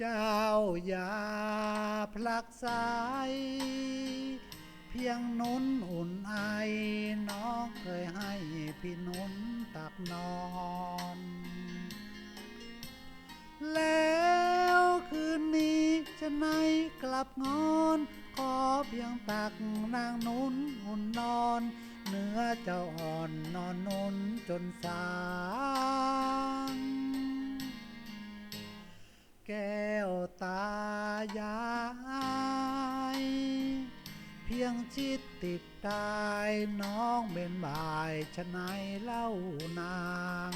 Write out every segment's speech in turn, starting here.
เจ้าอย่าพลักสาย เพียงนุนอุ่นไอน้องเคยให้พี่นุนตักนอน แล้วคืนนี้จะไหนกลับงอนขอเพียงตักนางนุนอุ่นนอน เนื้อเจ้าอ่อนนอนนุนจนสาง ชิดติดตายน้องเป็นบ่ายชะไหนเล่านาง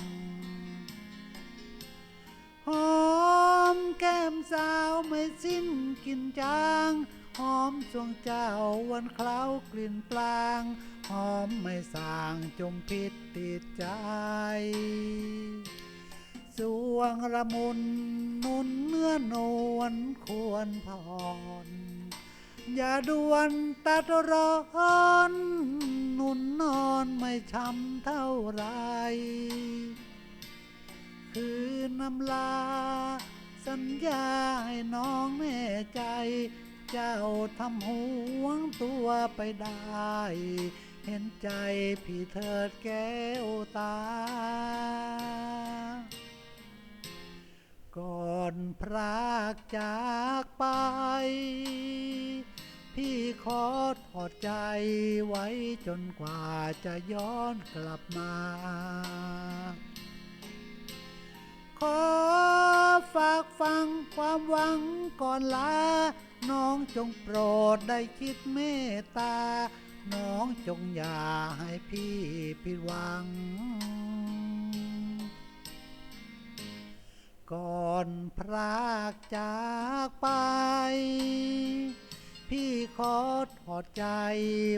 หอมแก้มสาวไม่สิ้นกลินจางหอมสวงเจ้าวันเคล้ากลิ่นปลางหอมไม่สางจมพิษติดใจสวงระมุนนุนเนื้อนวลควรพร อย่าด่วนตัดร้อนหนุนนอนไม่ช้ำเท่าไร คือน้ำลา สัญญาให้น้องแน่ใจ เจ้าทำห่วงตัวไปได้ เห็นใจพี่เถิดแก้วตา ก่อนพรากจาก ถอดใจไว้จนกว่าจะย้อนกลับมา ขอฝากฟังความหวังก่อนลา น้องจงโปรดได้คิดเมตตา น้องจงอย่าให้พี่ผิดหวัง ก่อนพรากจากไป ขอถอดใจ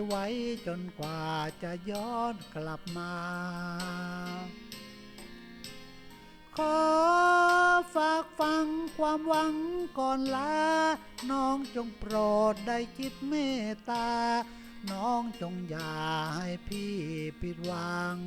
ไว้จนกว่าจะย้อนกลับมา ขอฝากฟังความหวังก่อนลา น้องจงโปรดได้คิดเมตตา น้องจงอย่าให้พี่ผิดหวัง